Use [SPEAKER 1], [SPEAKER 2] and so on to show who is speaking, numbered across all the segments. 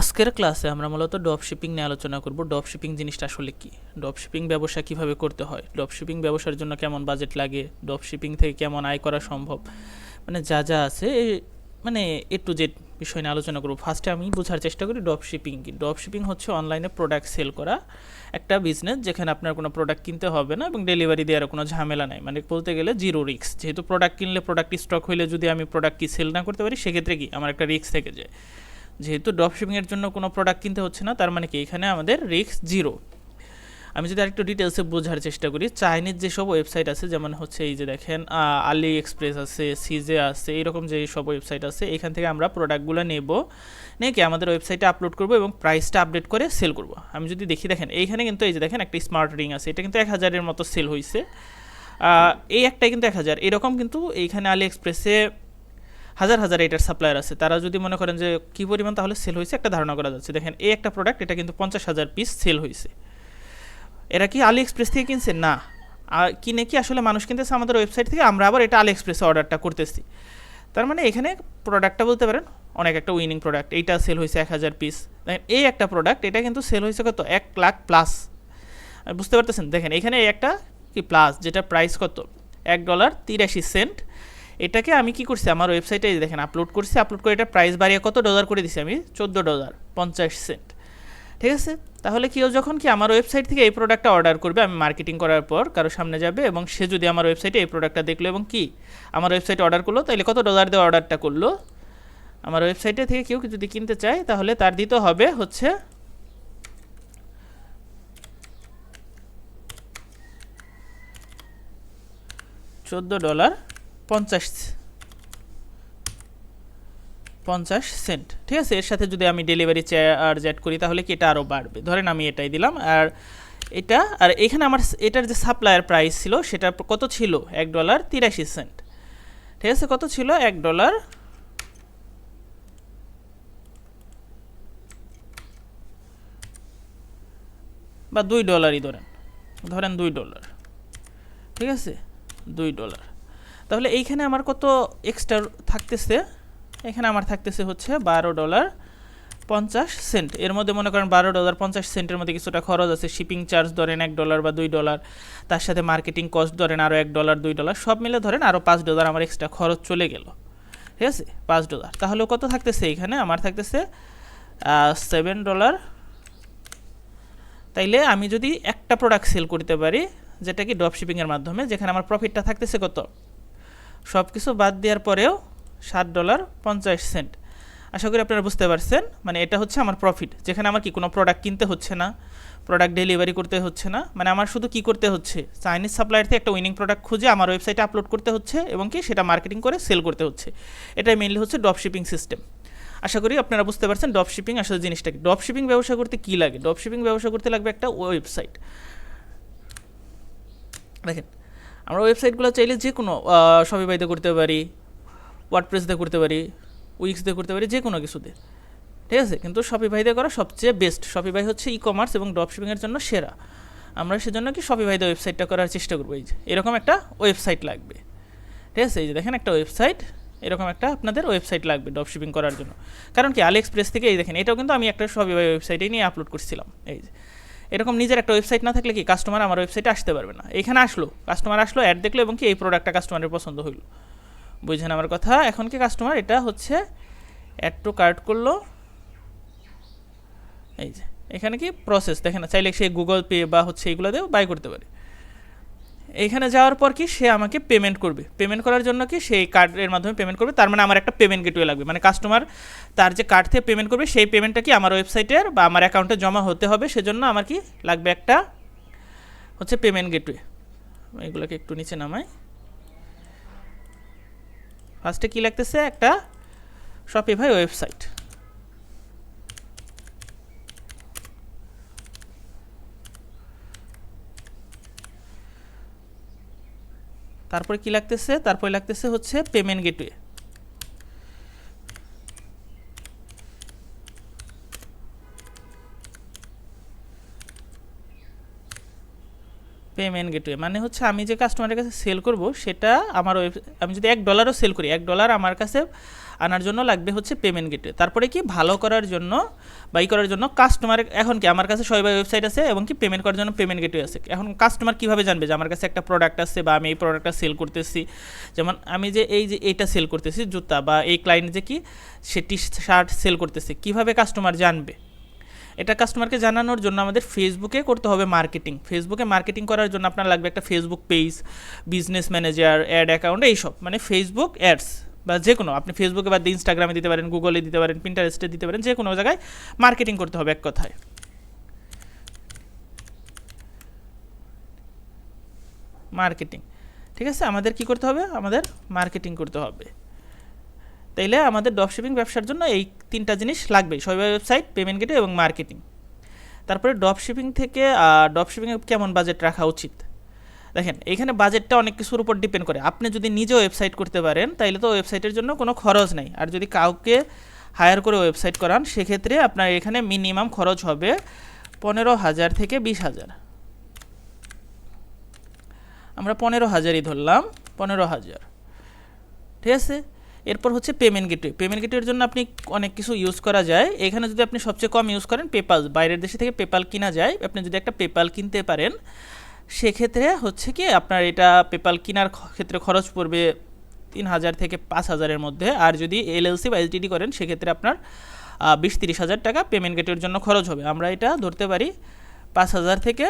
[SPEAKER 1] আজকের ক্লাসে আমরা মূলত ড্রপ শিপিং নিয়ে আলোচনা করব। ড্রপ শিপিং জিনিসটা আসলে কি? ড্রপ শিপিং ব্যবসা কীভাবে করতে হয়? ড্রপ শিপিং ব্যবসার জন্য কেমন বাজেট লাগে? ড্রপ শিপিং থেকে কেমন আয় করা সম্ভব? মানে যা যা আছে মানে এ টু জেড বিষয় নিয়ে আলোচনা করব। ফার্স্টে আমি বোঝার চেষ্টা করি ড্রপ শিপিং কি? ড্রপ শিপিং হচ্ছে অনলাইনে প্রোডাক্ট সেল করা একটা বিজনেস যেখানে আপনার কোনো প্রোডাক্ট কিনতে হবে না এবং ডেলিভারি দেওয়ার কোনো ঝামেলা নাই। মানে বলতে গেলে জিরো রিক্স যেহেতু প্রোডাক্ট কিনলে প্রোডাক্ট স্টক হইলে যদি আমি প্রোডাক্ট কি সেল না করতে পারি, সেক্ষেত্রে কি? আমার একটা রিস্ক থেকে যায়। যেহেতু ড্রপশিপিংয়ের জন্য কোনো প্রোডাক্ট কিনতে হচ্ছে না, তার মানে কি? এখানে আমাদের রিস্ক জিরো আমি যদি আরেকটু ডিটেলসে বোঝার চেষ্টা করি চাইনিজ যেসব ওয়েবসাইট আছে, যেমন হচ্ছে এই যে দেখেন আলি এক্সপ্রেস আছে সিজে আছে, এরকম যে সব ওয়েবসাইট আছে, এখান থেকে আমরা প্রোডাক্টগুলো নেব। নিয়ে কি আমাদের ওয়েবসাইটে আপলোড করব এবং প্রাইসটা আপডেট করে সেল করব। আমি যদি দেখি, দেখেন, এইখানে কিন্তু এই যে দেখেন একটা স্মার্ট রিং আছে, এটা কিন্তু এক হাজারের মতো সেল হয়েছে এই একটাই কিন্তু এক হাজার। এরকম কিন্তু এইখানে আলি এক্সপ্রেসে হাজার হাজার এটার সাপ্লায়ার আছে। তারা যদি মনে করেন যে কী পরিমাণ তাহলে সেল হয়েছে, একটা ধারণা করা যাচ্ছে। দেখেন, এই একটা প্রোডাক্ট এটা কিন্তু পঞ্চাশ হাজার পিস সেল হয়েছে। এরা কি আলি এক্সপ্রেস থেকে কিনছে? না। কিনে কি আসলে মানুষ কিনতেছে আমাদের ওয়েবসাইট থেকে? আমরা আবার এটা আলি এক্সপ্রেসে অর্ডারটা করতেছি। তার মানে এখানে প্রোডাক্টটা বলতে পারেন, অনেক একটা উইনিং প্রোডাক্ট এইটা সেল হয়েছে এক হাজার পিস দেখেন, এই একটা প্রোডাক্ট এটা কিন্তু সেল হয়েছে কত? এক লাখ প্লাস বুঝতে পারতেছেন? দেখেন, এখানে একটা কি প্লাস যেটা প্রাইস কত? এক ডলার তিরাশি সেন্ট এটাকে আমি কি করছি? আমার ওয়েবসাইটে দেখেন আপলোড করছি আপলোড করে এটা প্রাইস বাড়িয়ে কত ডলার করে দিছি আমি? চোদ্দ ডলার পঞ্চাশ সেন্ট ঠিক আছে? তাহলে কেউ যখন কি আমার ওয়েবসাইট থেকে এই প্রোডাক্টটা অর্ডার করবে, আমি মার্কেটিং করার পর কারও সামনে যাবে এবং সে যদি আমার ওয়েবসাইটে এই প্রোডাক্টটা দেখল এবং কি আমার ওয়েবসাইটে অর্ডার করল তাহলে কত ডলার দিয়ে অর্ডারটা করল? আমার ওয়েবসাইটে থেকে কেউ যদি কিনতে চায়, তাহলে তার দিতে হবে হচ্ছে চোদ্দ ডলার পঞ্চাশ পঞ্চাশ সেন্ট। ঠিক আছে, এর সাথে যদি আমি ডেলিভারি চার্জ অ্যাড করি, তাহলে কি এটা আরও বাড়বে? ধরেন আমি এটাই দিলাম, আর এটা, আর এখানে আমার এটার যে সাপ্লায়ার প্রাইস ছিল, সেটা কত ছিল? এক ডলার তিরাশি সেন্ট। ঠিক আছে, কত ছিল? এক ডলার বা দুই ডলারই ধরেন। ধরেন দুই ডলার ঠিক আছে? দুই ডলার তাহলে এইখানে আমার কত এক্সট্রা থাকতেছে? এখানে আমার থাকতেছে হচ্ছে বারো ডলার পঞ্চাশ সেন্ট এর মধ্যে মনে করেন বারো ডলার পঞ্চাশ সেন্টের মধ্যে কিছুটা খরচ আছে। শিপিং চার্জ ধরেন এক ডলার বা দুই ডলার তার সাথে মার্কেটিং কস্ট ধরেন আরও এক ডলার দুই ডলার সব মিলে ধরেন আরও পাঁচ ডলার আমার এক্সট্রা খরচ চলে গেল। ঠিক আছে? পাঁচ ডলার তাহলে কত থাকতেছে এখানে? আমার থাকতেছে সেভেন ডলার তাইলে আমি যদি একটা প্রোডাক্ট সেল করতে পারি, যেটা কি ড্রপ শিপিংয়ের মাধ্যমে, যেখানে আমার প্রফিটটা থাকতেছে কত? সব কিছু বাদ দেওয়ার পরেও সাত ডলার পঞ্চাশ সেন্ট। আশা করি আপনারা বুঝতে পারছেন মানে এটা হচ্ছে আমার প্রফিট যেখানে আমার কি কোনো প্রোডাক্ট কিনতে হচ্ছে না প্রোডাক্ট ডেলিভারি করতে হচ্ছে না মানে আমার শুধু কি করতে হচ্ছে চাইনিজ সাপ্লায়ার থেকে একটা উইনিং প্রোডাক্ট খুঁজে আমার ওয়েবসাইটে আপলোড করতে হচ্ছে এবং কি সেটা মার্কেটিং করে সেল করতে হচ্ছে। এটাই মেনলি হচ্ছে ড্রপ শিপিং সিস্টেম আশা করি আপনারা বুঝতে পারছেন ড্রপ শিপিং আসলে জিনিসটা কি ড্রপ শিপিং ব্যবসা করতে কী লাগে? ড্রপ শিপিং ব্যবসা করতে লাগবে একটা ওয়েবসাইট দেখেন আমরা ওয়েবসাইটগুলো চাইলে যে কোনো শপিফাইতে করতে পারি ওয়ার্ডপ্রেস দিয়ে করতে পারি উইক্স দিয়ে করতে পারি, যে কোনো কিছুতে। ঠিক আছে? কিন্তু শপিফাই দিয়ে করা সবচেয়ে বেস্ট শপিফাই হচ্ছে ই কমার্স এবং ড্রপ শিপিংয়ের জন্য সেরা। আমরা সেজন্য কি শপিফাই দিয়ে ওয়েবসাইটটা করার চেষ্টা করব। এই যে, এরকম একটা ওয়েবসাইট লাগবে। ঠিক আছে? এই যে দেখেন একটা ওয়েবসাইট, এরকম একটা আপনাদের ওয়েবসাইট লাগবে ড্রপ শিপিং করার জন্য। কারণ কি আলি এক্সপ্রেস থেকে এই দেখেন, এটাও কিন্তু আমি একটা শপিফাই ওয়েবসাইটে নিয়ে আপলোড করছিলাম। এই যে এরকম নিজের একটা ওয়েবসাইট না থাকলে কি কাস্টমার আমার ওয়েবসাইটে আসতে পারবে না? এখানে আসলো কাস্টমার আসলো অ্যাড দেখল এবং কি এই প্রোডাক্টটা কাস্টমারের পছন্দ হইল। বুঝছেন আমার কথা? এখন কি কাস্টমার এটা হচ্ছে অ্যাড টু কার্ট করল। এই যে এখানে কি প্রসেস দেখেন না, চাইলে সে গুগল পে বা হচ্ছে এইগুলো দিয়েও বাই করতে পারে। এইখানে যাওয়ার পর কি সে আমাকে পেমেন্ট করবে। পেমেন্ট করার জন্য কি সেই কার্ডের মাধ্যমে পেমেন্ট করবে। তার মানে আমার একটা পেমেন্ট গেটওয়ে লাগবে। মানে কাস্টমার তার যে কার্ড থেকে পেমেন্ট করবে, সেই পেমেন্টটা কি আমার ওয়েবসাইটের বা আমার অ্যাকাউন্টে জমা হতে হবে। সেজন্য আমার কি লাগবে একটা হচ্ছে পেমেন্ট গেটওয়ে এগুলোকে একটু নিচে নামাই। ফার্স্টে কি লাগতেছে? একটা শপিফাই ওয়েবসাইট তারপরে কি লাগতেছে? তারপরে লাগতেছে হচ্ছে পেমেন্ট গেটওয়ে পেমেন্ট গেটওয়ে মানে হচ্ছে আমি যে কাস্টমারের কাছে সেল করব, সেটা আমার ওয়েব আমি যদি এক ডলারও সেল করি, এক ডলার আমার কাছে আনার জন্য লাগবে হচ্ছে পেমেন্ট গেটওয়ে তারপরে কি ভালো করার জন্য বাই করার জন্য কাস্টমার এখন কি আমার কাছে সবাই ওয়েবসাইট আছে এবং কি পেমেন্ট করার জন্য পেমেন্ট গেটওয়ে আছে। এখন কাস্টমার কীভাবে জানবে যে আমার কাছে একটা প্রোডাক্ট আছে বা আমি এই প্রোডাক্টটা সেল করতেছি? যেমন আমি যে এই যে এইটা সেল করতেছি, জুতা বা এই ক্লায়েন্ট যে কি, সে টি শার্ট সেল করতেছে, কীভাবে কাস্টমার জানবে? এটা কাস্টমারকে জানানোর জন্য আমাদের ফেসবুকে করতে হবে মার্কেটিং ফেসবুকে মার্কেটিং করার জন্য আপনার লাগবে একটা Facebook page business manager ad account এইসব। মানে ফেসবুক অ্যাডস বা যে কোনো আপনি ফেসবুকে বা ইনস্টাগ্রামে দিতে পারেন গুগলে দিতে পারেন পিন্টারেস্টে দিতে পারেন যে কোনো জায়গায় মার্কেটিং করতে হবে এক কথায়। মার্কেটিং ঠিক আছে? আমাদের কি করতে হবে? আমাদের মার্কেটিং করতে হবে। তাইলে আমাদের ড্রপশিপিং ব্যবসার জন্য এই তিনটা জিনিস লাগবে সবাই ওয়েবসাইট, পেমেন্ট গেটে এবং মার্কেটিং। তারপরে ড্রপশিপিং থেকে ড্রপশিপিংয়ে কেমন বাজেট রাখা উচিত? দেখেন, এখানে বাজেটটা অনেক কিছুর উপর ডিপেন্ড করে। আপনি যদি নিজে ওয়েবসাইট করতে পারেন, তাইলে তো ওয়েবসাইটের জন্য কোনো খরচ নেই। আর যদি কাউকে হায়ার করে ওয়েবসাইট করান, সেক্ষেত্রে আপনার এখানে মিনিমাম খরচ হবে পনেরো হাজার থেকে বিশ হাজার। আমরা পনেরো হাজারই ধরলাম, পনেরো হাজার। ঠিক আছে? এরপর হচ্ছে পেমেন্ট গেটওয়ে পেমেন্ট গেটওয়ের জন্য আপনি অনেক কিছু ইউজ করা যায়। এখানে যদি আপনি সবচেয়ে কম ইউজ করেন পেপাল বাইরের দেশে থেকে পেপাল কিনা যায়। আপনি যদি একটা পেপাল কিনতে পারেন, সেক্ষেত্রে হচ্ছে কি আপনার এটা পেপাল কেনার ক্ষেত্রে খরচ পড়বে তিন হাজার থেকে পাঁচ হাজারের মধ্যে। আর যদি এলএলসি বা এলটিডি করেন, সেক্ষেত্রে আপনার বিশ তিরিশ হাজার টাকা পেমেন্ট গেটের জন্য খরচ হবে। আমরা এটা ধরতে পারি, পাঁচ হাজার থেকে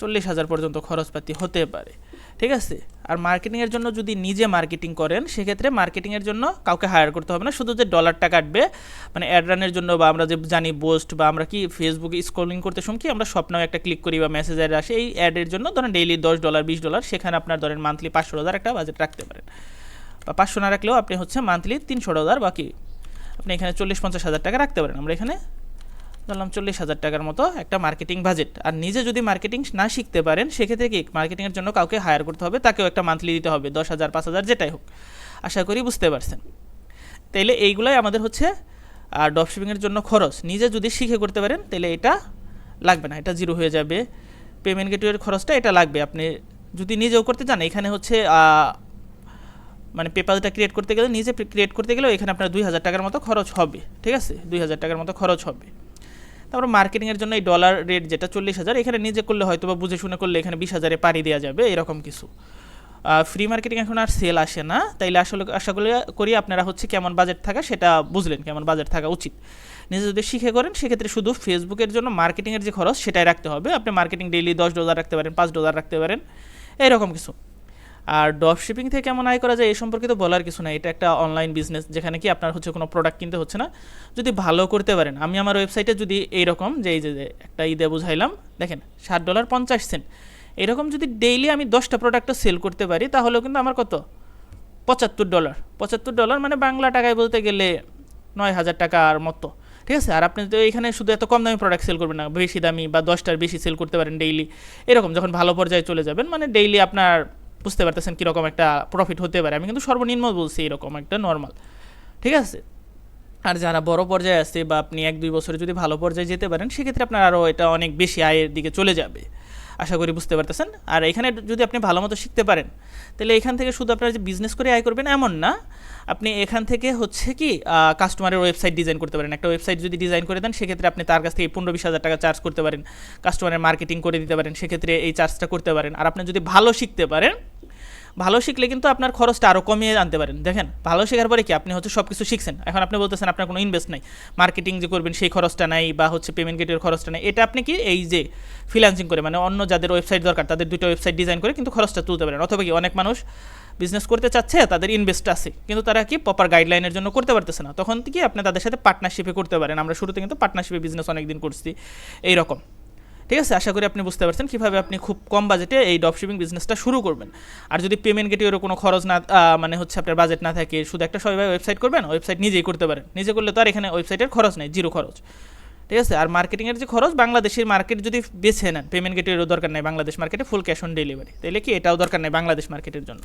[SPEAKER 1] চল্লিশ হাজার পর্যন্ত খরচপাতি হতে পারে। ঠিক আছে? আর মার্কেটিংয়ের জন্য যদি নিজে মার্কেটিং করেন, সেক্ষেত্রে মার্কেটিংয়ের জন্য কাউকে হায়ার করতে হবে না। শুধু যে ডলারটা কাটবে মানে অ্যাড রানের জন্য বা আমরা যে জানি পোস্ট বা আমরা কি ফেসবুকে স্ক্রলিং করতে সময় কি আমরা স্বপ্নেও একটা ক্লিক করি বা মেসেজের আসে, এই অ্যাডের জন্য ধরেন ডেইলি দশ ডলার বিশ ডলার সেখানে আপনার ধরেন মান্থলি পাঁচশো ডলার একটা বাজেট রাখতে পারেন। বা পাঁচশো না রাখলেও আপনি হচ্ছে মান্থলি তিনশো ডলার বাকি। আপনি এখানে চল্লিশ, পঞ্চাশ হাজার টাকা রাখতে পারেন। আমরা এখানে ধরলাম চল্লিশ হাজার টাকার মতো একটা মার্কেটিং বাজেট আর নিজে যদি মার্কেটিং না শিখতে পারেন, সেক্ষেত্রে কি মার্কেটিংয়ের জন্য কাউকে হায়ার করতে হবে? তাকেও একটা মান্থলি দিতে হবে, দশ হাজার, পাঁচ হাজার, যেটাই হোক। আশা করি বুঝতে পারছেন। তাইলে এইগুলাই আমাদের হচ্ছে আর ড্রপশিপিংয়ের জন্য খরচ। নিজে যদি শিখে করতে পারেন তাহলে এটা লাগবে না, এটা জিরো হয়ে যাবে। পেমেন্ট গেটওয়ের খরচটা এটা লাগবে। আপনি যদি নিজেও করতে চান, এখানে হচ্ছে মানে পেপালটা ক্রিয়েট করতে গেলে, নিজে ক্রিয়েট করতে গেলেও এখানে আপনার দুই হাজার টাকার মতো খরচ হবে। ঠিক আছে? দুই হাজার টাকার মতো খরচ হবে। তারপর মার্কেটিংয়ের জন্য এই ডলার রেট যেটা চল্লিশ হাজার, এখানে নিজে করলে হয়তো বা বুঝে শুনে করলে এখানে বিশ হাজারে পাড়ি দেওয়া যাবে, এরকম কিছু। ফ্রি মার্কেটিং এখন আর সেল আসে না, তাইলে আসলে আশা করি করি আপনারা হচ্ছে কেমন বাজেট থাকা সেটা বুঝলেন, কেমন বাজেট থাকা উচিত। নিজে যদি শিখে করেন, সেক্ষেত্রে শুধু ফেসবুকের জন্য মার্কেটিংয়ের যে খরচ সেটাই রাখতে হবে। আপনি মার্কেটিং ডেইলি দশ ডলার রাখতে পারেন, পাঁচ ডলার রাখতে পারেন, এরকম কিছু। আর ড্রপ শিপিং থেকে কেমন আয় করা যায়, এই সম্পর্কে তো বলার কিছু না এটা একটা অনলাইন বিজনেস যেখানে কি আপনার হচ্ছে কোনো প্রোডাক্ট কিনতে হচ্ছে না। যদি ভালো করতে পারেন, আমি আমার ওয়েবসাইটে যদি এইরকম, যে এই যে একটা ঈদে বুঝাইলাম, দেখেন, ষাট ডলার পঞ্চাশ সেন্ট। এরকম যদি ডেইলি আমি দশটা প্রোডাক্টও সেল করতে পারি, তাহলেও কিন্তু আমার কত? পঁচাত্তর ডলার। পঁচাত্তর ডলার মানে বাংলা টাকায় বলতে গেলে নয় হাজার টাকার মতো। ঠিক আছে? আর আপনি তো এখানে শুধু এত কম দামি প্রোডাক্ট সেল করবেন না, বেশি দামি বা দশটার বেশি সেল করতে পারেন ডেইলি এরকম যখন ভালো পর্যায়ে চলে যাবেন মানে ডেইলি আপনার বুঝতে পারতেছেন কীরকম একটা প্রফিট হতে পারে। আমি কিন্তু সর্বনিম্ন বলছি এরকম একটা নর্মাল ঠিক আছে? আর যারা বড় পর্যায়ে আছে বা আপনি এক দুই বছরে যদি ভালো পর্যায়ে যেতে পারেন, সেক্ষেত্রে আপনার আরও এটা অনেক বেশি আয়ের দিকে চলে যাবে। আশা করি বুঝতে পারতেছেন? আর এখানে যদি আপনি ভালো মতো শিখতে পারেন, তাহলে এখান থেকে শুধু আপনারা যে বিজনেস করে আয় করবেন এমন না। আপনি এখান থেকে হচ্ছে কি কাস্টমারের ওয়েবসাইট ডিজাইন করতে পারেন। একটা ওয়েবসাইট যদি ডিজাইন করে দেন, সেক্ষেত্রে আপনি তার কাছ থেকে পনেরো বিশ হাজার টাকা চার্জ করতে পারেন। কাস্টমারের মার্কেটিং করে দিতে পারেন, সেক্ষেত্রে এই চার্জটা করতে পারেন। আর আপনি যদি ভালো শিখতে পারেন ভালো শিখলে কিন্তু আপনার খরচটা আরও কমিয়ে আনতে পারেন। দেখেন, ভালো শেখার পরে কি? আপনি হচ্ছে সব কিছু শিখছেন। এখন আপনি বলতেছেন আপনার কোনো ইনভেস্ট নাই। মার্কেটিং যে করবেন, সেই খরচটা নাই বা হচ্ছে পেমেন্ট গেটের খরচটা নাই। এটা আপনি কি? এই যে ফ্রিল্যান্সিং করে মানে অন্য যাদের ওয়েবসাইট দরকার, তাদের দুটো ওয়েবসাইট ডিজাইন করে কিন্তু খরচটা তুলতে পারেন। অথবা কি অনেক মানুষ বিজনেস করতে চাচ্ছে, তাদের ইনভেস্ট আছে, কিন্তু তারা কি প্রপার গাইডলাইনের জন্য করতে পারতেছে না। তখন কি আপনি তাদের সাথে পার্টনারশিপে করতে পারেন। আমরা শুরুতে কিন্তু পার্টনারশিপে বিজনেস অনেকদিন করছি, এইরকম। ঠিক আছে, আশা করি আপনি বুঝতে পারছেন কীভাবে আপনি খুব কম বাজেটে এই ড্রপশিপিং বিজনেসটা শুরু করবেন। আর যদি পেমেন্ট গেটের কোনো খরচ না মানে হচ্ছে আপনার বাজেট না থাকে, শুধু একটা সবাই ওয়েবসাইট করবেন ওয়েবসাইট নিজেই করতে পারেন। নিজে করলে তো আর এখানে ওয়েবসাইটের খরচ নেই জিরো খরচ। ঠিক আছে, আর মার্কেটিংয়ের যে খরচ, বাংলাদেশের মার্কেট যদি বেছে নেন পেমেন্ট গেটেরও দরকার নেই, বাংলাদেশ মার্কেটে ফুল ক্যাশ অন ডেলিভারি তাহলে কি এটাও দরকার নেই বাংলাদেশ মার্কেটের জন্য?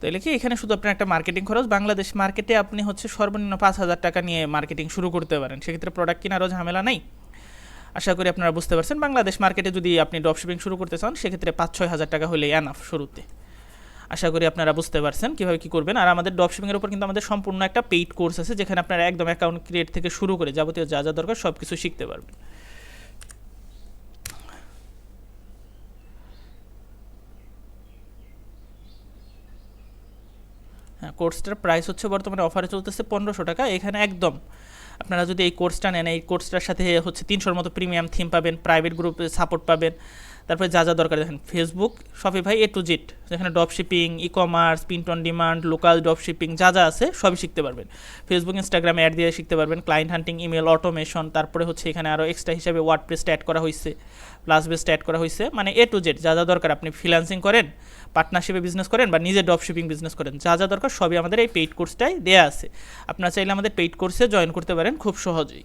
[SPEAKER 1] তাহলে কি এখানে শুধু আপনার একটা মার্কেটিং খরচ? বাংলাদেশ মার্কেটে আপনি হচ্ছে সর্বনিম্ন পাঁচ হাজার টাকা নিয়ে মার্কেটিং শুরু করতে পারেন। সেক্ষেত্রে প্রোডাক্ট কেনারও ঝামেলা নেই। আশা করি আপনারা বুঝতে পারছেন। বাংলাদেশ মার্কেটে যদি আপনি ড্রপশিপিং শুরু করতে চান, সেক্ষেত্রে পাঁচ ছয় হাজার টাকা হলে এনাফ শুরুতে। আশা করি আপনারা বুঝতে পারছেন কীভাবে কী করবেন। আর আমাদের ড্রপশিপিংয়ের উপর কিন্তু আমাদের সম্পূর্ণ একটা পেইড কোর্স আছে, যেখানে আপনারা একদম অ্যাকাউন্ট ক্রিয়েট থেকে শুরু করে যাবতীয় যা যা দরকার সব কিছু শিখতে পারবেন। হ্যাঁ কোর্সটার প্রাইস হচ্ছে বর্তমানে অফারে চলতেছে পনেরোশো টাকা। এখানে একদম আপনারা যদি এই কোর্সটা নেন, এই কোর্সটার সাথে হচ্ছে তিনশোর মতো প্রিমিয়াম থিম পাবেন প্রাইভেট গ্রুপে সাপোর্ট পাবেন। তারপরে যা যা দরকার দেখেন Facebook Shopify A to Z যেখানে drop shipping ecommerce print on demand local drop shipping যা যা আছে সবই শিখতে পারবেন। ফেসবুক ইনস্টাগ্রামে অ্যাড দিয়ে শিখতে পারবেন ক্লায়েন্ট হান্টিং ইমেল অটোমেশন তারপরে হচ্ছে এখানে আরও এক্সট্রা হিসাবে ওয়ার্ড প্রেসটা অ্যাড করা হয়েছে প্লাস বেসটা অ্যাড করা হয়েছে মানে এ টু জেড যা যা দরকার আপনি ফ্রিল্যান্সিং করেন পার্টনারশিপে বিজনেস করেন বা নিজে ড্রপ শিপিং বিজনেস করেন, যা যা দরকার সবই আমাদের এই পেইড কোর্সটাই দেওয়া আছে। আপনারা চাইলে আমাদের পেইড কোর্সে জয়েন করতে পারেন খুব সহজেই।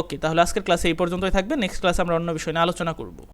[SPEAKER 1] ওকে তাহলে আজকের ক্লাসে এই পর্যন্তই থাকবে নেক্সট ক্লাসে আমরা অন্য বিষয় নিয়ে আলোচনা করব।